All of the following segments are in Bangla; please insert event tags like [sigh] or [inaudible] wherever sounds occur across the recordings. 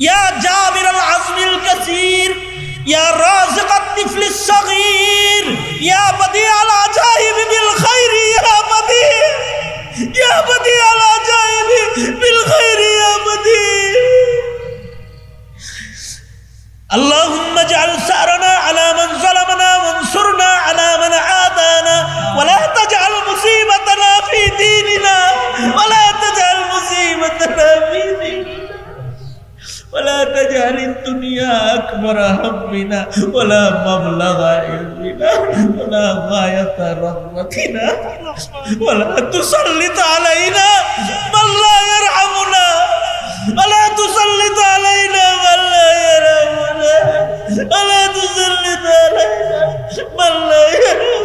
يا جابر العزم الكثير يا رازق الطفل الصغير يا بديع العجائب بالخير يا بديع يا بديع العجائب بالخير يا بديع اللهم اجعل ثأرنا على من ظلمنا وانصرنا على من عادانا ولا تجعل مصيبتنا في ديننا ولا تجعل مصيبتنا في ديننا ولا تجعل الدنيا أكبر همنا ولا مبلغ علمنا ولا غاية رغبتنا ولا تسلط علينا من لا يرحمنا ولا تسلط علينا من لا يرحمنا ولا تسلط علينا من لا يرحمنا.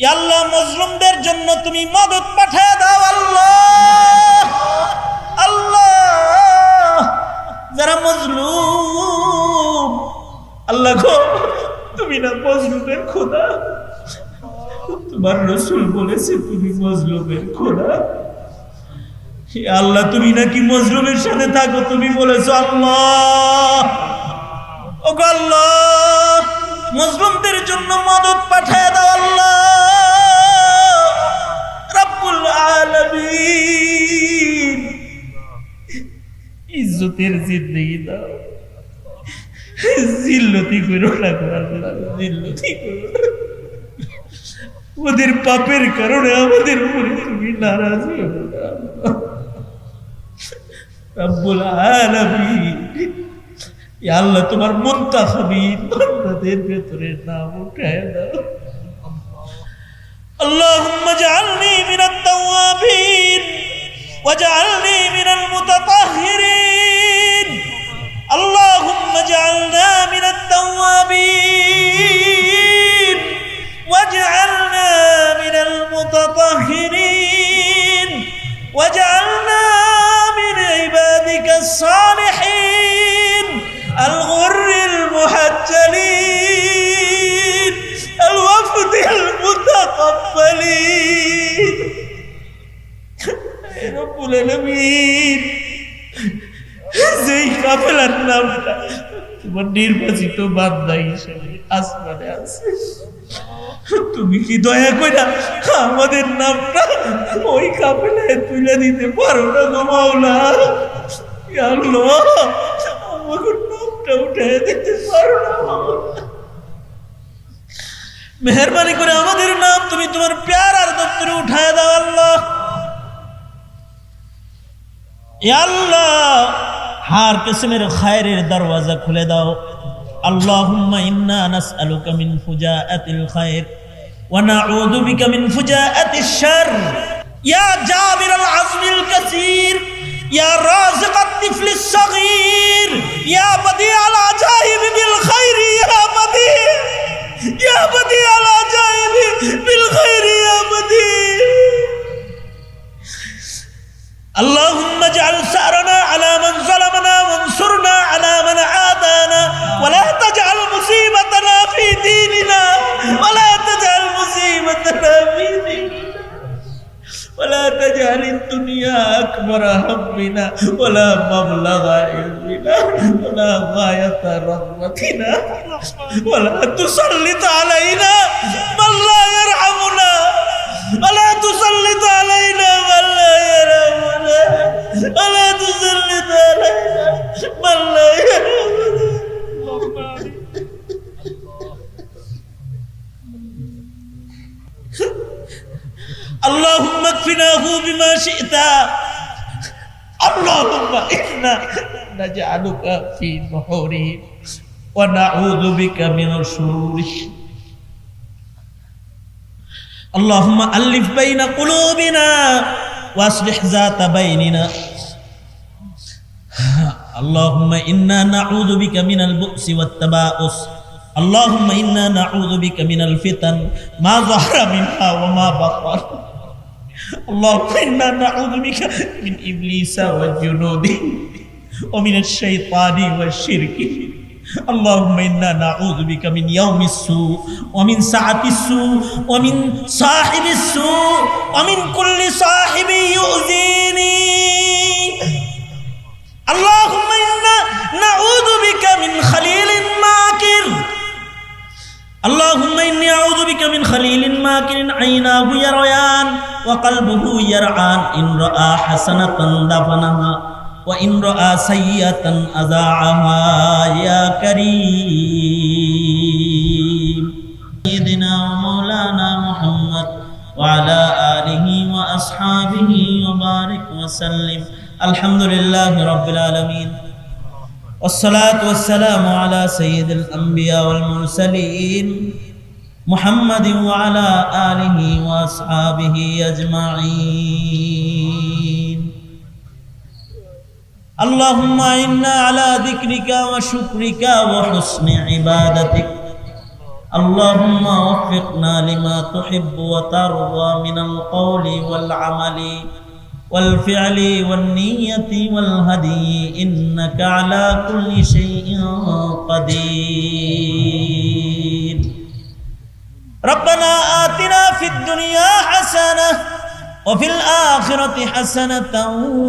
আল্লাহ মজলুমদের জন্য তুমি মদত পাঠিয়ে দাও, আল্লাহ। আল্লাহ। যারা মজলুম, আল্লাহ গো, তুমি না মজলুমের খোদা? তোমার রসুল বলেছে তুমি মজলুমের খোদা। আল্লাহ, তুমি নাকি মজলুমের সাথে থাকো, তুমি বলেছ আল্লাহ। ও আল্লাহ, মজলুমদের জন্য মদত পাঠায় দাও, আল্লাহ। আলামিন ইজ্জতের জিন্দগি দাও জিল্লতি করো না গো আল্লাহ জিল্লতি করো না। ওদের পাপের কারণে আমাদের উপরে তুমি নারাজ হয়ে না আল্লাহ। রব্বুল আলামিন ইয়া আল্লাহ তোমার মুনতাখাবিন বান্দাদের ভেতরে নাম উঠায় দাও اللهم اجعلني من التوابين واجعلني من المتطهرين. اللهم اجعلنا من التوابين واجعلنا من المتطهرين. واجعلنا من عبادك الصالحين. যেই কাফেলার নামটা তোমার নির্বাচিত বান্দা হিসেবে আসমানে আছে। তুমি কি দয়া করে আমাদের নামটা ওই কাপেলায় তুলে দিতে পারো না গো মাওলা? আমাকে নামটা উঠে দিতে পারো না মেহরবানি করে আমাদের নাম তুমি তোমার প্যার আর দপ্তরে উঠায় দাও আল্লাহ। আল্লাহ, হার কিসমের খায়রের দরওয়াজা খুলে দাও। আল্লাহুম্মা ইন্না নাসআলুকা মিন ফুজাআতিল খায়র, ওয়া নাউযু বিকা মিন ফুজাআতিশ শার। ইয়া জাবিরাল আজমিল কাসীর, ইয়া রাযিকাত তিফলিস সাগীর, ইয়া বদিআল আজাইব বিল খায়র ইয়া বদি, ইয়া বদিআল আজাইব বিল খায়র ইয়া اللهم اجعل ثأرنا على من ظلمنا وانصرنا على من عادانا ولا تجعل مصيبتنا في ديننا ولا تجعل مصيبتنا في ديننا ولا تجعل الدنيا أكبر همنا ولا مبلغ علمنا ولا غاية رغبتنا ولا تسلط علينا من لا يرحمنا ولا تسلط علينا من لا يرحمنا ولا تسلط علينا من لا يرحمنا اللهم اكفناه بما شئت. اللهم إنا نجعلك في نحورهم ونعوذ بك من شرورهم اللهم ألف بين قلوبنا واصلح ذات بيننا. اللهم إنا نعوذ بك من البؤس والتباؤس. اللهم إنا نعوذ بك من الفتن. ما ظهر منها وما بطن. اللهم إنا نعوذ بك من إبليس وجنوده ومن الشيطان والشرك. اللهم إنا نعوذ بك من يوم السوء ومن ساعة السوء ومن صاحب السوء ومن كل صاحب صاحبي يؤذيني اللهم إنا نعوذ بك من خليل ماكر اللهم إني أعوذ بك من خليل ماكر عيناه يريان وقلبه يرعان إن رأى حسنة دفنها وإن رأى سيئة أذاعها يا كريم. سيدنا ومولانا محمد وعلى آله وأصحابه وبارك وسلم. الحمد لله رب العالمين. والصلاة والسلام على سيد الأنبياء والمرسلين محمد وعلى آله وأصحابه أجمعين. اللهم إنا على ذكرك وشكرك وحسن عبادتك. اللهم وفقنا لما تحب وترضى من القول والعمل والفعل والنية والهدي. إنك على كل شيء قدير. ربنا آتنا في الدنيا حسنة وفي الآخرة حسنة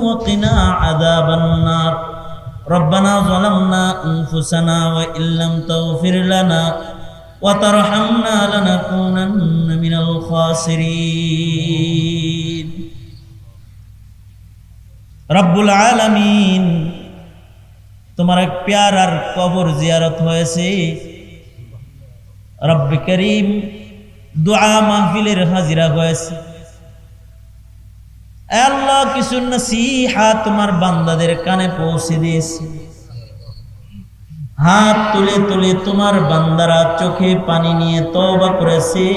وقنا عذاب النار ربنا ظلمنا أنفسنا وإن لم تغفر لنا وترحمنا لنكونن من الخاسرين রব্বুল আলামিন তোমার এক প্যারার কবর জিয়ারত হয়েছে রব্বে করিম দোয়া মাহফিলের হাজিরা হয়েছে এ আল্লাহ কিছু নসিহা তোমার বান্দাদের কানে পৌঁছে দিয়েছে। হাত তুলে তুলে তোমার বান্দারা চোখে পানি নিয়ে তওবা করেছে,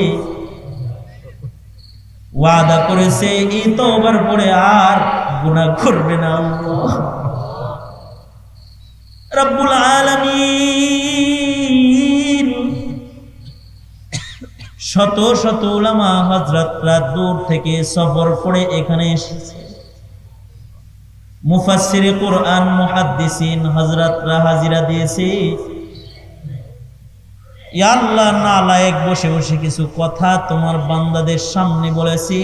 ওয়াদা করেছে, এই তওবার পরে আর গুনাহ করবে না আল্লাহ। রব্বুল আলামিন। শত শত উলামা হযরতরা দূর থেকে সফর করে এখানে এসেছে। মুফাসসিরে কোরআন, মুহাদ্দিসিন হযরতরা হাজিরা দিয়েছে। আল্লাহ, নালায়েক বসে বসে কিছু কথা তোমার বান্দাদের সামনে বলেছি।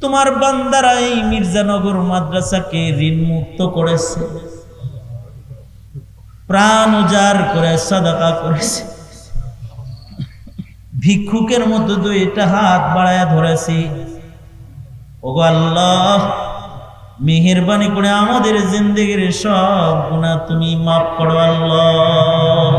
তোমার বান্দারা এই মির্জানগর মাদ্রাসাকে ঋণ মুক্ত করেছে। প্রাণ উজাড় করে সাদাকা করেছে। ভিক্ষুকের মতো দুইটা হাত বাড়ায় ধরেছি। ওগো আল্লাহ, মেহেরবানি করে আমাদের জিন্দগির সব গুণা তুমি মাফ করো আল্লাহ।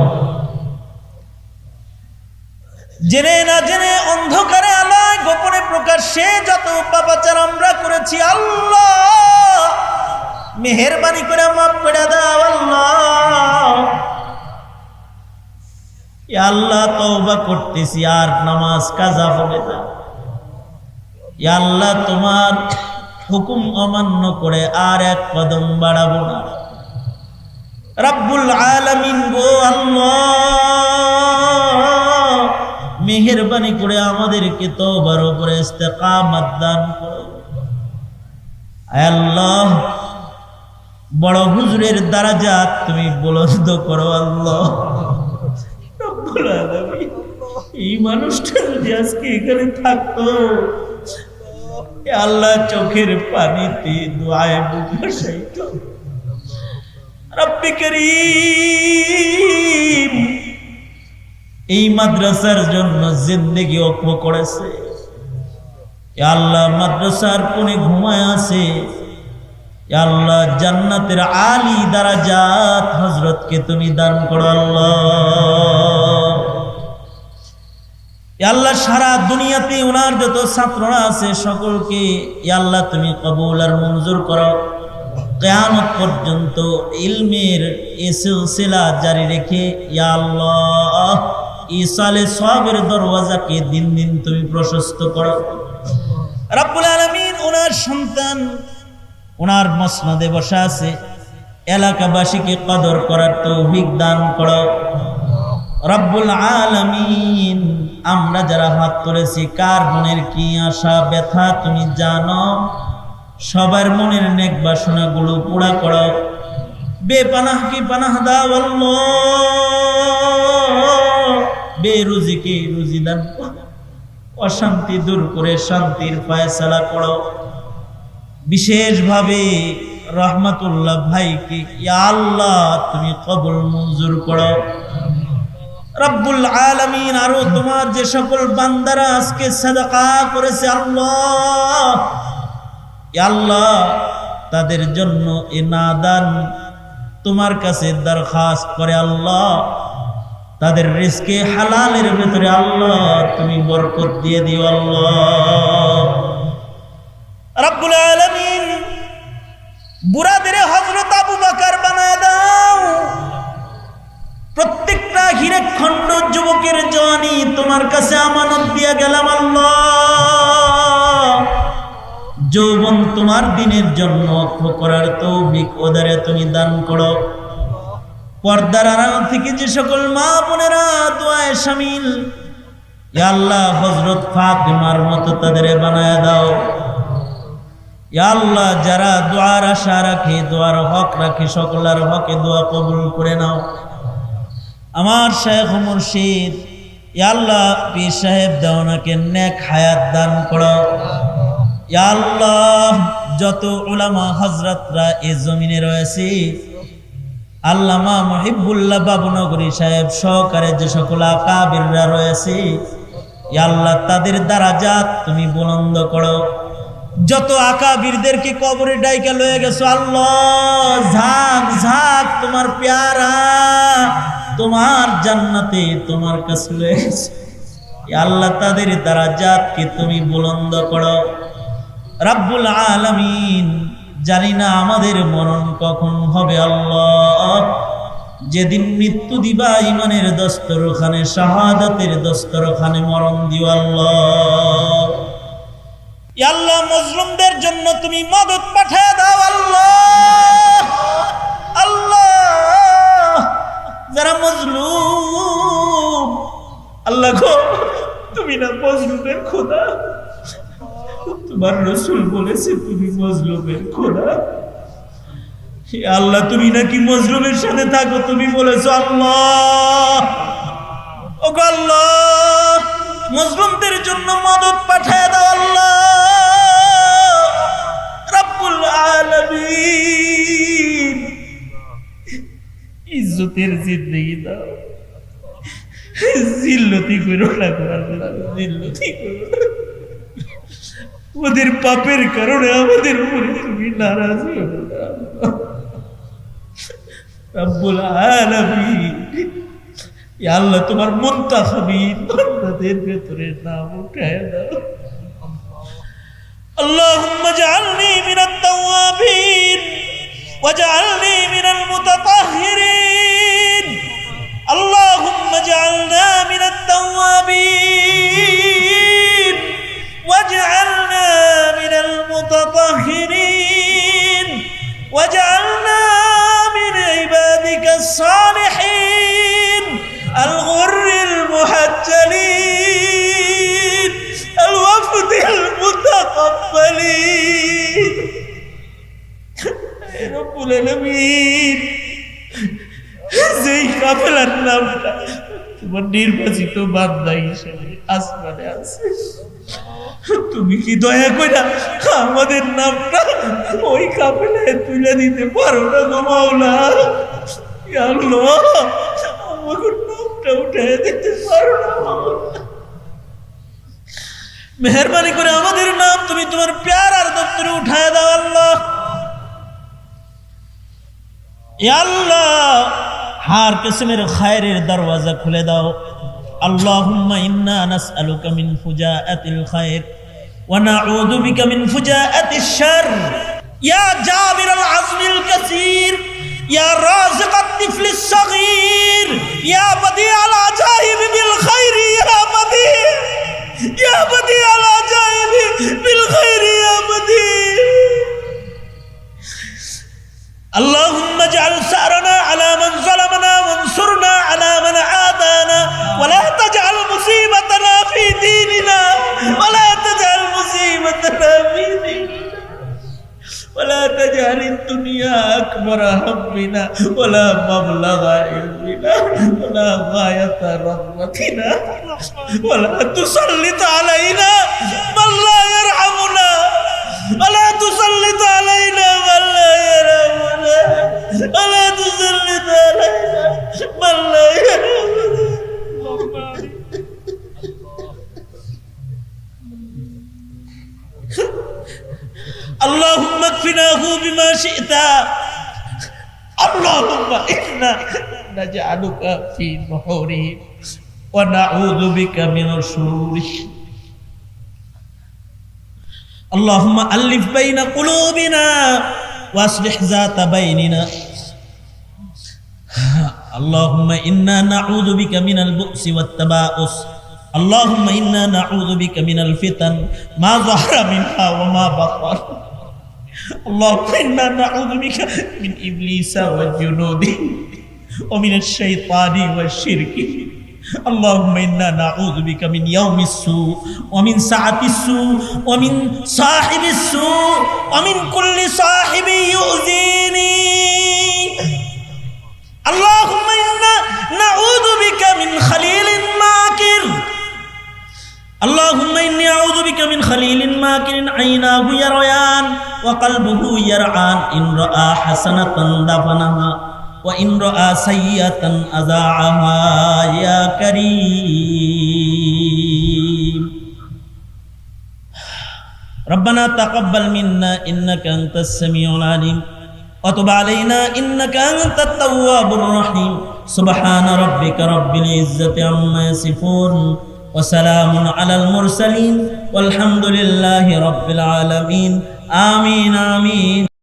জেনে না জেনে অন্ধকারে আলায় গোপনে প্রকাশ্যে যত পাপাচার আমরা করেছি, আল্লাহ, মেহেরবানি করে মাফ করে দাও আল্লাহ এ আল্লাহ তওবা করতেছি, আর নামাজ কাজা হবে না। আল্লাহ তোমার হুকুম অমান্য করে আর এক কদম বাড়াবো না। রব্বুল আলামিন গো আল্লাহ, মেহেরবানি করে আমাদেরকে ইস্তেকামত দান করো। আয় আল্লাহ, বড় হুজুরের দারাজাত তুমি বুলন্দ করো আল্লাহ। এই মানুষটা যদি আজকে এখানে থাকতো আল্লাহ চোখের পানিতে দোয়ায় করিম এই মাদ্রাসার জন্য জিন্দেগি অক্ষ করেছে। আল্লাহ মাদ্রাসার কোণে ঘুমায় আছে। আল্লাহ জান্নাতের আলী দ্বারা জাত হজরতকে তুমি দান করো আল্লাহ। আল্লাহ সারা দুনিয়াতে ওনার যত ছাত্ররা আছে সকলকে আল্লাহ তুমি কবুল আর মঞ্জুর করো। কেয়ামত পর্যন্ত ইলমের এ সিলসিলা জারি রেখে আল্লাহ ইসালে সবের দরওয়াজাকে দিন দিন তুমি প্রশস্ত করো। রাব্বুল আলামিন ওনার সন্তান ওনার মসনদে বসা আছে। এলাকাবাসীকে কদর করার তৌফিক দান করো। রব্বুল আলামিন আমরা যারা হাত তুলেছি, কার মনের কি আশা, ব্যথা তুমি জানো? সবার মনের নেক বাসনা গুলো পুরা করো। বেপানাহ কি পানাহ দাও আল্লাহ। বেরুজিকে রুজি দান অশান্তি দূর করে শান্তির ফায়সালা করো। বিশেষভাবে রহমাতুল্লাহ ভাইকে আল্লাহ তুমি কবুল মঞ্জুর করো। রব্বুল আলামিন আরও তোমার যে সকল বান্দারা আজকে সাদাকা করেছে, আল্লাহ। আল্লাহ, তাদের জন্য এ নাদান তোমার কাছে দরখাস্ত করে, আল্লাহ। তাদের রিস্কে হালালের ভেতরে, আল্লাহ, তুমি বরকত দিয়ে দিও, আল্লাহ। রব্বুল আলামিন বুড়াদের গেলাম যৌবন তোমার দিনের জন্য অক্ষ করার তৌফিক ওদারে তুমি দান করো। পর্দার আড়াল থেকে যে সকল মা বোনেরা দোয়ায় ইয়া আল্লাহ হজরত ফাতিমার মতো তাদের বানায় দাও। আল্লাহ যারা দোয়ার আশা রাখে, দোয়ার হক রাখে, সকলার হকে দোয়া কবুল করে নাও। আমার শেখ মুর্শিদ আল্লাহ, পীর সাহেব দেওয়ানাকে নেক হায়াত দান করো। আল্লাহ, যত উলামা হজরতরা এ জমিনে রয়েছে, আল্লামা মহিবুল্লাহ বাবুনগরী সাহেব সহকারে যে সকল আকাবিররা রয়েছে আল্লাহ, তাদের দ্বারা জাত তুমি বুলন্দ করো। যত আকাবিরদেরকে কবরে ডাইকা লয়ে গেছো, আল্লাহ, ঝাঁক ঝাঁক তোমার পেয়ারা। তোমার জান্নাতে তোমার কাছে ইয়া আল্লাহ তাদের দ্বারা জাতকে তুমি বুলন্দ করো। রাব্বুল আলামিন জানি না আমাদের মরণ কখন হবে আল্লাহ। যেদিন মৃত্যু দিবা ইমানের দস্তরখানে, শাহাদাতের দস্তরখানে মরণ দিও আল্লাহ। আল্লাহ মজলুমদের জন্য তুমি মদত পাঠায় দাও আল্লাহ। মজলুম। আল্লাহ গো, তুমি না মজলুমের খোদা। তোমার রসুল বলেছে তুমি মজলুমের খোদা। আল্লাহ, তুমি নাকি মজলুমের সাথে থাকো, তুমি বলেছ আল্লাহ। ও আল্লাহ, মজলুমদের জন্য মদত পাঠায় দাও আল্লাহ। রাব্বুল আলামিন। ইজ্জতের জিন্দগি দাও জিল্লতি করো না গো আল্লাহ জিল্লতি করো না ওদের পাপের কারণে আমাদের উপরে তুমি নারাজ হয়ে রব্বুল আলামিন ইয়া আল্লাহ তোমার মুনতাখাবিন বান্দাদের ভেতরে নাম উঠায় দাও اللهم اجعلني من التوابين واجعلني من المتطهرين اللهم اجعلنا من التوابين واجعلنا من المتطهرين واجعلنا من عبادك الصالحين الغر المحجلين الوفد المتقبلين. [laughs] يا رب العالمين. কাফেলার নামটা তোমার নির্বাচিত বান্দা হিসেবে আসমানে আছে। তুমি কি দয়া করে আমাদের নামটা ওই কাপেলায় তুলে দিতে পারো না গো মাওলা? আল্লাহ, আমাকে নামটা উঠে দিতে পারো না মেহরবানি করে আমাদের নাম তুমি তোমার প্যার আর দপ্তরে উঠায় দাও, আল্লাহ। আল্লাহ হার কিসমের খায়রের দরওয়াজা খুলে দাও اللهم إنا نسألك من فجاءة الخير ونعوذ بك من فجاءة الشر يا جابر العزم الكثير يا رازق الطفل الصغير يا بديع العجائب بالخير يا بديع يا بديع العجائب بالخير يا بديع اللهم اجعل ثأرنا على من ظلمنا وانصرنا على من عادانا ولا تجعل مصيبتنا في ديننا ولا تجعل مصيبتنا في ديننا ولا تجعل الدنيا أكبر همنا ولا مبلغ علمنا ولا غاية رغبتنا ولا تسلط علينا من لا يرحمنا ولا تسلط علينا من لا يرحمنا ولا تسلط علينا من لا اللهم اكفناه بما شئت. اللهم إنا نجعلك في نحورهم ونعوذ بك من شرورهم اللهم ألف بين قلوبنا واصلح ذات بيننا. اللهم إنا نعوذ بك من البؤس والتباؤس. اللهم إنا نعوذ بك من الفتن ما ظهر منها وما بطن. اللهم إنا نعوذ بك من إبليس وجنوده ومن الشيطان والشرك. اللهم انا نعوذ بك من يوم السوء ومن سعة السوء ومن صاحب السوء ومن كل صاحب يؤذيني اللهم انا نعوذ بك من خليل ماكر اللهم إني أعوذ بك من خليل ماكر عيناه يريان وقلبه يرعان إن رأى حسنة دفنها وإن رأى سيئة أذاعها يا كريم. ربنا تقبل منا إنك أنت السميع العليم. وتب علينا إنك أنت التواب الرحيم. سبحان ربك رب العزة عما يصفون وسلام على المرسلين والحمد لله رب العالمين. آمين آمين.